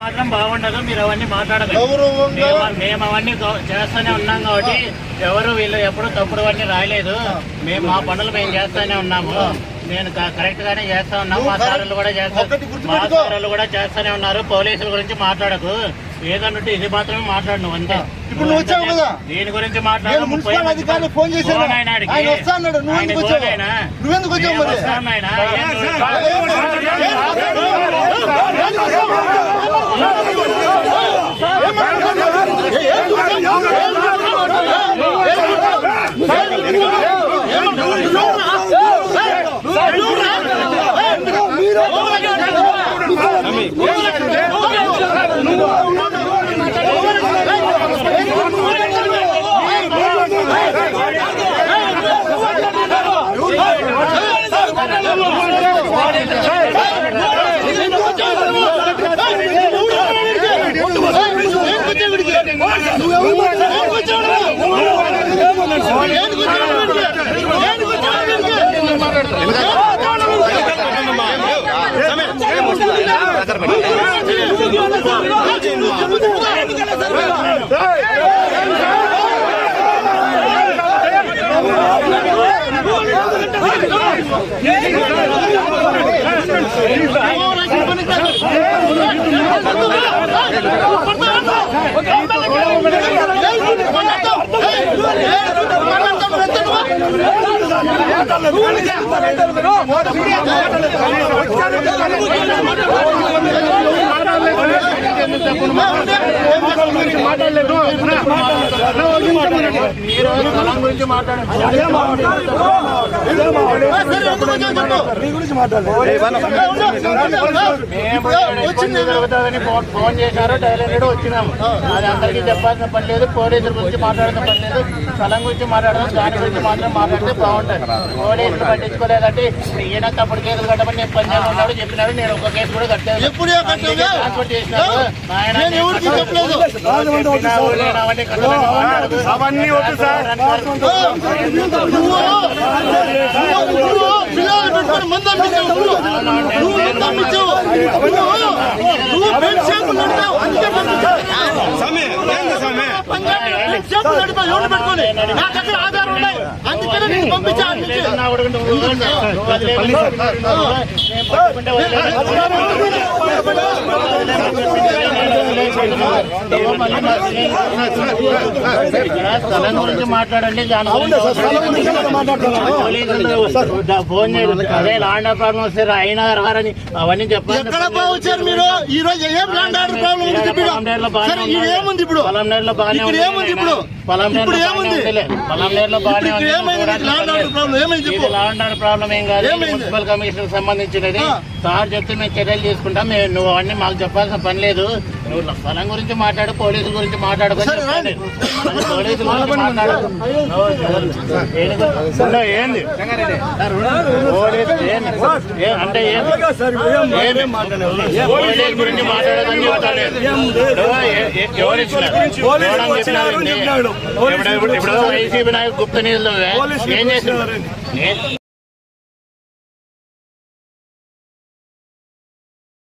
మాత్రం బాగుండదు మీరు అవన్నీ మాట్లాడదు గౌరవంగా మేము అవన్నీ చేస్తూనే ఉన్నాం కాబట్టి ఎవరు వీళ్ళు ఎప్పుడు తప్పుడు అన్ని రాయలేదు. మేము మా పనులు మేము చేస్తూనే ఉన్నాము. నేను కరెక్ట్ గానే చేస్తా ఉన్నాము మా సార్లు కూడా చేస్తారు మా. సార్లు కూడా చేస్తూనే ఉన్నారు. పోలీసుల గురించి మాట్లాడకు. ఏదన్నట్టు ఇది మాత్రమే మాట్లాడు నువ్వు అంతే. ఇప్పుడు నువ్వు వచ్చావు కదా? దీని గురించి మాట్లాడు. మున్సిపల్ అధికారులు ఫోన్ చేశాను. ఫోన్ ఆయన ఆడికి. ఆయన వస్తా అన్నాడు. నువ్వు ఆయన ఎందుకు వచ్చావు? ఫోన్ ఆయన. నువ్వెందుకు వచ్చావు మేము మరి? వస్తాం ¡Vamos! గురించి జరుగుతుందని ఫోన్ చేశారు డైరెక్ట్ వచ్చినాము అది అందరికీ చెప్పాల్సిన పని లేదు పోలీసుల గురించి మాట్లాడడం పని లేదు స్థలం గురించి మాట్లాడదాం దాని గురించి మాత్రం మాట్లాడితే బాగుంటుంది పోలీసులు పట్టించుకోలేదంటే ఈయన తప్పుడు కేసులు కట్టమని నేను పని చెప్పినాడు నేను ఒక కేసు కూడా కట్టాను ట్రాన్స్పోర్ట్ చేసినాడు నేను ఎవరికి చెప్పలేదు. అవన్నీ కట్టలేదు. మాట్లాడదు. అవన్నీ వద్దు సార్. నువ్వు పిల్లలు పెట్టుకొని మందు అమ్మించావు నువ్వు. నువ్వు మందు అమ్మించావు నువ్వు నువ్వు బెడ్ స్థలం గురించి మాట్లాడండి ఫోన్ చేయదు అదే లాండ్ ప్రాబ్లం వస్తే అయినా రారని అవన్నీ చెప్పాలి ఎక్కడ బాగుచ్చారు మీరు ఈ రోజు ఏం ఆర్డర్ ప్రాబ్లం ఉంది ఏముంది ఇప్పుడు పొలంనేరులో బాగానే ఏముంది ఇప్పుడు? ఇప్పుడు ఏముంది. పొలంనేరులో ఉంది. లాండ్ ఆర్డర్ ప్రాబ్లం ఏం కాదు? మున్సిపల్ కమిషన్ సంబంధించినది. సార్ చెప్తే మేము చర్యలు తీసుకుంటాం. మేము నువ్వు అవన్నీ మాకు చెప్పాల్సిన పని లేదు. నువ్వు స్థలం గురించి మాట్లాడు పోలీసుల గురించి మాట్లాడుకొని. పోలీసుల ఏంది? పోలీసు అంటే గురించి మాట్లాడదని చెప్తాడు ఎవరు చెప్పినారు? ఇప్పుడు వైసీపీ నాయకు గుప్త నిధులు ఏం చేసినారు ఏ-